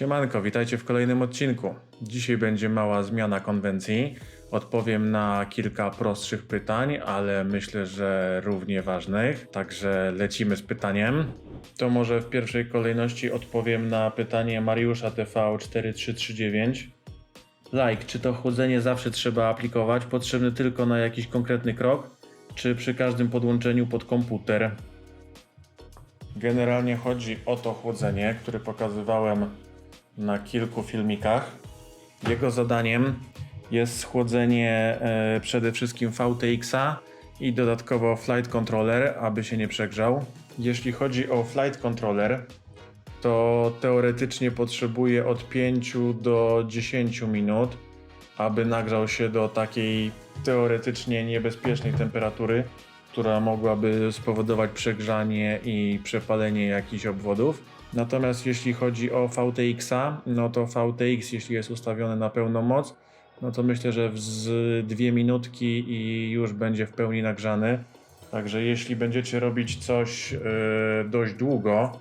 Siemanko, witajcie w kolejnym odcinku. Dzisiaj będzie mała zmiana konwencji. Odpowiem na kilka prostszych pytań, ale myślę, że równie ważnych. Także lecimy z pytaniem. To może w pierwszej kolejności odpowiem na pytanie Mariusza TV4339. Like, czy to chłodzenie zawsze trzeba aplikować, potrzebny tylko na jakiś konkretny krok, czy przy każdym podłączeniu pod komputer? Generalnie chodzi o to chłodzenie, które pokazywałem na kilku filmikach. Jego zadaniem jest schłodzenie e, przede wszystkim VTX-a i dodatkowo flight controller, aby się nie przegrzał. Jeśli chodzi o flight controller, to teoretycznie potrzebuje od 5 do 10 minut, aby nagrzał się do takiej teoretycznie niebezpiecznej temperatury, która mogłaby spowodować przegrzanie i przepalenie jakichś obwodów. Natomiast jeśli chodzi o VTX-a, no to VTX, jeśli jest ustawiony na pełną moc, no to myślę, że z dwie minutki i już będzie w pełni nagrzany. Także jeśli będziecie robić coś yy, dość długo,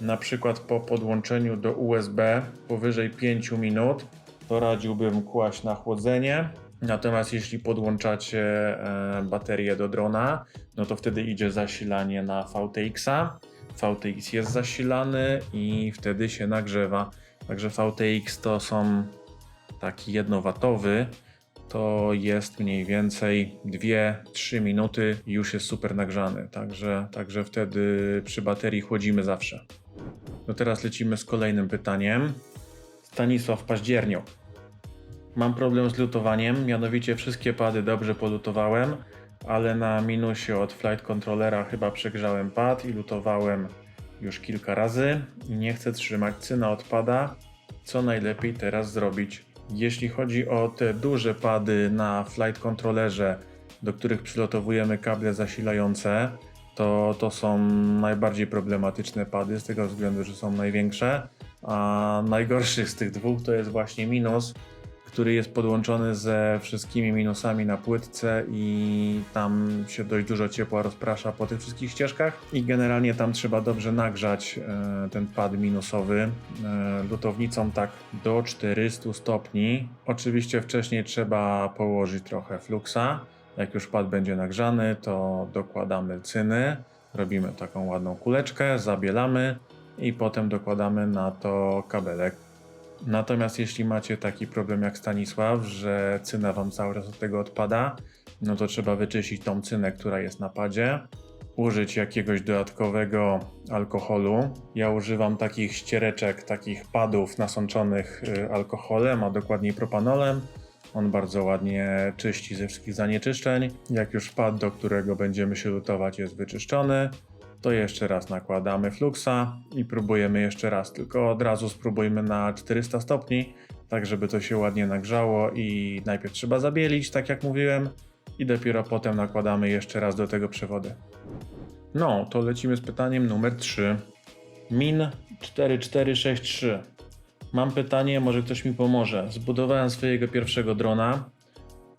na przykład po podłączeniu do USB powyżej 5 minut, to radziłbym kłaść na chłodzenie. Natomiast jeśli podłączacie e, baterię do drona, no to wtedy idzie zasilanie na VTX-a. VTX jest zasilany i wtedy się nagrzewa. Także VTX to są taki jednowatowy, to jest mniej więcej 2-3 minuty i już jest super nagrzany. Także, także wtedy przy baterii chłodzimy zawsze. No teraz lecimy z kolejnym pytaniem. Stanisław Październiok. Mam problem z lutowaniem, mianowicie wszystkie pady dobrze polutowałem, ale na minusie od flight controllera chyba przegrzałem pad i lutowałem już kilka razy i nie chcę trzymać cyna od pada. Co najlepiej teraz zrobić? Jeśli chodzi o te duże pady na flight controllerze, do których przylotowujemy kable zasilające, to, to są najbardziej problematyczne pady z tego względu, że są największe. A najgorszy z tych dwóch to jest właśnie minus, który jest podłączony ze wszystkimi minusami na płytce i tam się dość dużo ciepła rozprasza po tych wszystkich ścieżkach i generalnie tam trzeba dobrze nagrzać e, ten pad minusowy e, lutownicą tak do 400 stopni. Oczywiście wcześniej trzeba położyć trochę fluksa. Jak już pad będzie nagrzany, to dokładamy cyny, robimy taką ładną kuleczkę, zabielamy i potem dokładamy na to kabelek. Natomiast jeśli macie taki problem jak Stanisław, że cyna wam cały czas od tego odpada, no to trzeba wyczyścić tą cynę, która jest na padzie, użyć jakiegoś dodatkowego alkoholu. Ja używam takich ściereczek, takich padów nasączonych y, alkoholem, a dokładniej propanolem. On bardzo ładnie czyści ze wszystkich zanieczyszczeń. Jak już pad, do którego będziemy się lutować, jest wyczyszczony, to jeszcze raz nakładamy fluksa i próbujemy jeszcze raz, tylko od razu spróbujmy na 400 stopni, tak żeby to się ładnie nagrzało i najpierw trzeba zabielić, tak jak mówiłem, i dopiero potem nakładamy jeszcze raz do tego przewody. No, to lecimy z pytaniem numer 3. Min 4463. Mam pytanie, może ktoś mi pomoże. Zbudowałem swojego pierwszego drona.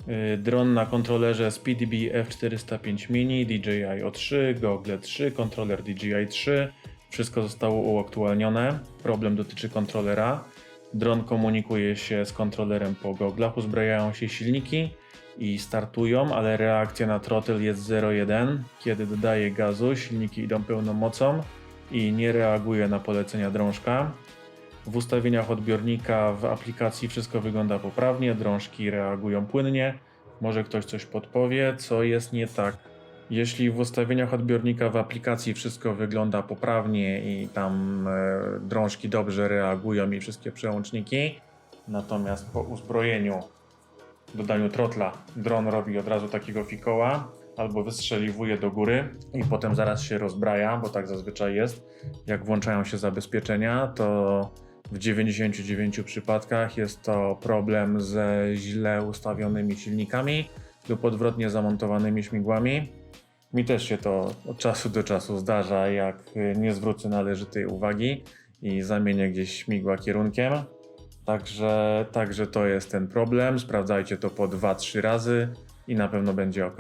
Yy, Dron na kontrolerze SpeedB F405 Mini, DJI O3, Google 3, kontroler DJI 3. Wszystko zostało uaktualnione. Problem dotyczy kontrolera. Dron komunikuje się z kontrolerem po goglach, uzbrajają się silniki i startują, ale reakcja na throttle jest 0,1. Kiedy dodaje gazu, silniki idą pełną mocą i nie reaguje na polecenia drążka. W ustawieniach odbiornika w aplikacji wszystko wygląda poprawnie, drążki reagują płynnie. Może ktoś coś podpowie, co jest nie tak. Jeśli w ustawieniach odbiornika w aplikacji wszystko wygląda poprawnie i tam e, drążki dobrze reagują i wszystkie przełączniki, natomiast po uzbrojeniu, dodaniu trotla, dron robi od razu takiego fikoła albo wystrzeliwuje do góry i potem zaraz się rozbraja, bo tak zazwyczaj jest. Jak włączają się zabezpieczenia, to w 99 przypadkach jest to problem ze źle ustawionymi silnikami lub odwrotnie zamontowanymi śmigłami. Mi też się to od czasu do czasu zdarza, jak nie zwrócę należytej uwagi i zamienię gdzieś śmigła kierunkiem. Także, także to jest ten problem. Sprawdzajcie to po 2-3 razy i na pewno będzie ok.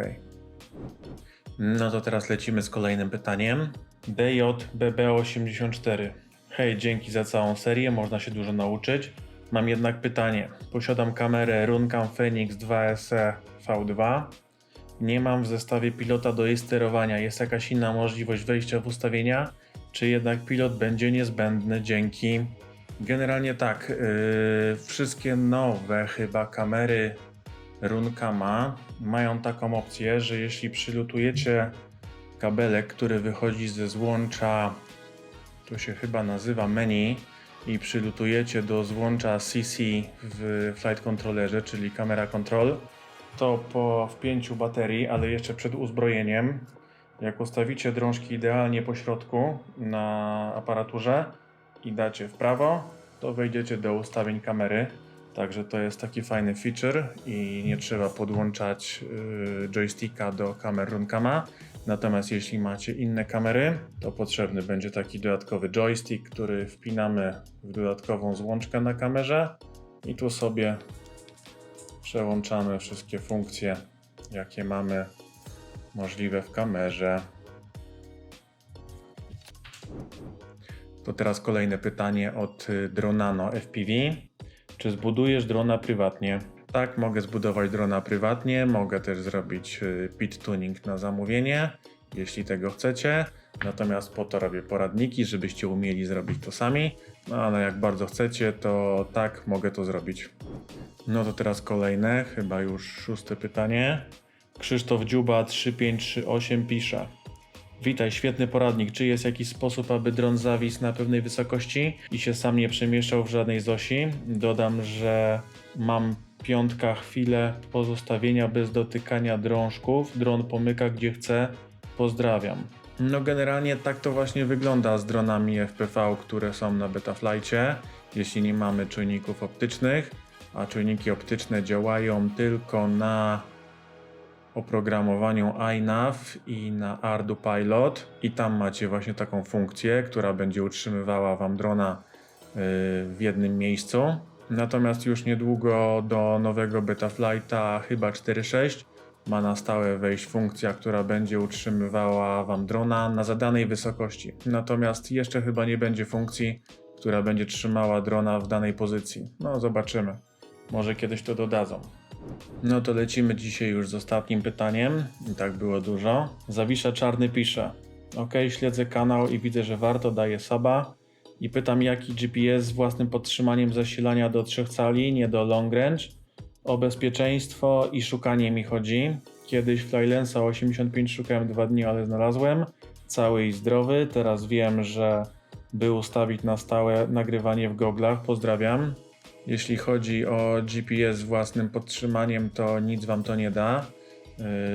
No to teraz lecimy z kolejnym pytaniem. DJBB84. Hej, dzięki za całą serię, można się dużo nauczyć. Mam jednak pytanie. Posiadam kamerę Runcam Phoenix 2 SE V2. Nie mam w zestawie pilota do jej sterowania. Jest jakaś inna możliwość wejścia w ustawienia? Czy jednak pilot będzie niezbędny? Dzięki. Generalnie tak, yy, wszystkie nowe chyba kamery Runcama mają taką opcję, że jeśli przylutujecie kabelek, który wychodzi ze złącza, to się chyba nazywa menu, i przylutujecie do złącza CC w Flight Controllerze, czyli kamera control, to po wpięciu baterii, ale jeszcze przed uzbrojeniem, jak ustawicie drążki idealnie po środku na aparaturze i dacie w prawo, to wejdziecie do ustawień kamery. Także to jest taki fajny feature i nie trzeba podłączać yy, joysticka do kamer Runcama. Natomiast jeśli macie inne kamery, to potrzebny będzie taki dodatkowy joystick, który wpinamy w dodatkową złączkę na kamerze i tu sobie przełączamy wszystkie funkcje, jakie mamy możliwe w kamerze. To teraz kolejne pytanie od Dronano FPV. Czy zbudujesz drona prywatnie? Tak, mogę zbudować drona prywatnie, mogę też zrobić y, pit tuning na zamówienie, jeśli tego chcecie. Natomiast po to robię poradniki, żebyście umieli zrobić to sami. No ale jak bardzo chcecie, to tak, mogę to zrobić. No to teraz kolejne, chyba już szóste pytanie. Krzysztof Dziuba 3538 pisze. Witaj, świetny poradnik. Czy jest jakiś sposób, aby dron zawisł na pewnej wysokości i się sam nie przemieszczał w żadnej zosi? Dodam, że mam piątka chwilę pozostawienia bez dotykania drążków. Dron pomyka gdzie chce. Pozdrawiam. No generalnie tak to właśnie wygląda z dronami FPV, które są na Betaflightie, jeśli nie mamy czujników optycznych, a czujniki optyczne działają tylko na oprogramowaniu iNav i na Ardu Pilot i tam macie właśnie taką funkcję, która będzie utrzymywała Wam drona yy, w jednym miejscu. Natomiast już niedługo do nowego Betaflighta chyba 4.6 ma na stałe wejść funkcja, która będzie utrzymywała Wam drona na zadanej wysokości. Natomiast jeszcze chyba nie będzie funkcji, która będzie trzymała drona w danej pozycji. No zobaczymy. Może kiedyś to dodadzą. No to lecimy dzisiaj już z ostatnim pytaniem. I tak było dużo. Zawisza Czarny pisze. Ok, śledzę kanał i widzę, że warto, daję saba. I pytam, jaki GPS z własnym podtrzymaniem zasilania do 3 cali, nie do long range. O bezpieczeństwo i szukanie mi chodzi. Kiedyś Flylensa 85 szukałem dwa dni, ale znalazłem. Cały i zdrowy. Teraz wiem, że by ustawić na stałe nagrywanie w goglach. Pozdrawiam. Jeśli chodzi o GPS z własnym podtrzymaniem, to nic wam to nie da,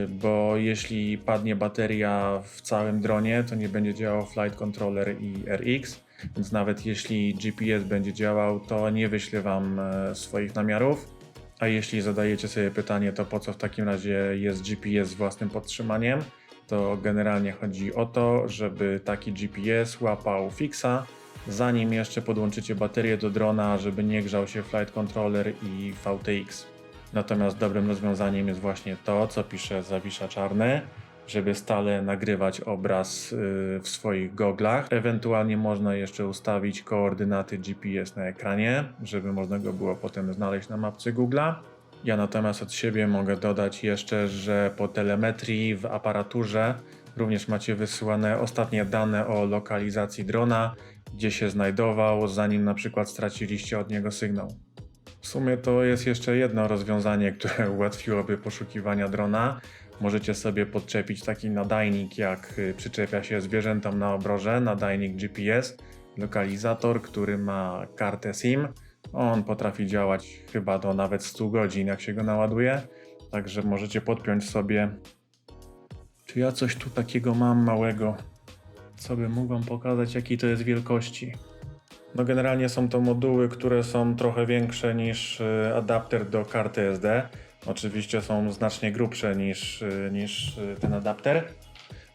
bo jeśli padnie bateria w całym dronie, to nie będzie działał Flight Controller i RX, więc nawet jeśli GPS będzie działał, to nie wyśle wam e, swoich namiarów. A jeśli zadajecie sobie pytanie, to po co w takim razie jest GPS z własnym podtrzymaniem, to generalnie chodzi o to, żeby taki GPS łapał fixa, zanim jeszcze podłączycie baterię do drona, żeby nie grzał się Flight Controller i VTX. Natomiast dobrym rozwiązaniem jest właśnie to, co pisze Zawisza Czarny, żeby stale nagrywać obraz yy, w swoich goglach. Ewentualnie można jeszcze ustawić koordynaty GPS na ekranie, żeby można go było potem znaleźć na mapce Google'a. Ja natomiast od siebie mogę dodać jeszcze, że po telemetrii w aparaturze również macie wysyłane ostatnie dane o lokalizacji drona, gdzie się znajdował, zanim na przykład straciliście od niego sygnał. W sumie to jest jeszcze jedno rozwiązanie, które ułatwiłoby poszukiwania drona. Możecie sobie podczepić taki nadajnik, jak y, przyczepia się zwierzętom na obroże, nadajnik GPS, lokalizator, który ma kartę SIM. On potrafi działać chyba do nawet 100 godzin, jak się go naładuje. Także możecie podpiąć sobie. Czy ja coś tu takiego mam małego? Co by mógł wam pokazać, jakiej to jest wielkości? No generalnie są to moduły, które są trochę większe niż y, adapter do karty SD. Oczywiście są znacznie grubsze niż, y, niż y, ten adapter.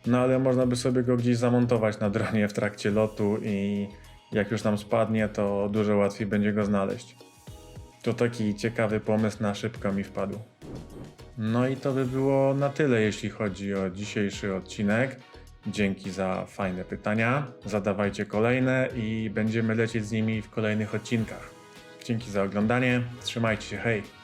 No ale można by sobie go gdzieś zamontować na dronie w trakcie lotu i jak już nam spadnie, to dużo łatwiej będzie go znaleźć. To taki ciekawy pomysł na szybko mi wpadł. No i to by było na tyle, jeśli chodzi o dzisiejszy odcinek. Dzięki za fajne pytania. Zadawajcie kolejne i będziemy lecieć z nimi w kolejnych odcinkach. Dzięki za oglądanie. Trzymajcie się, hej!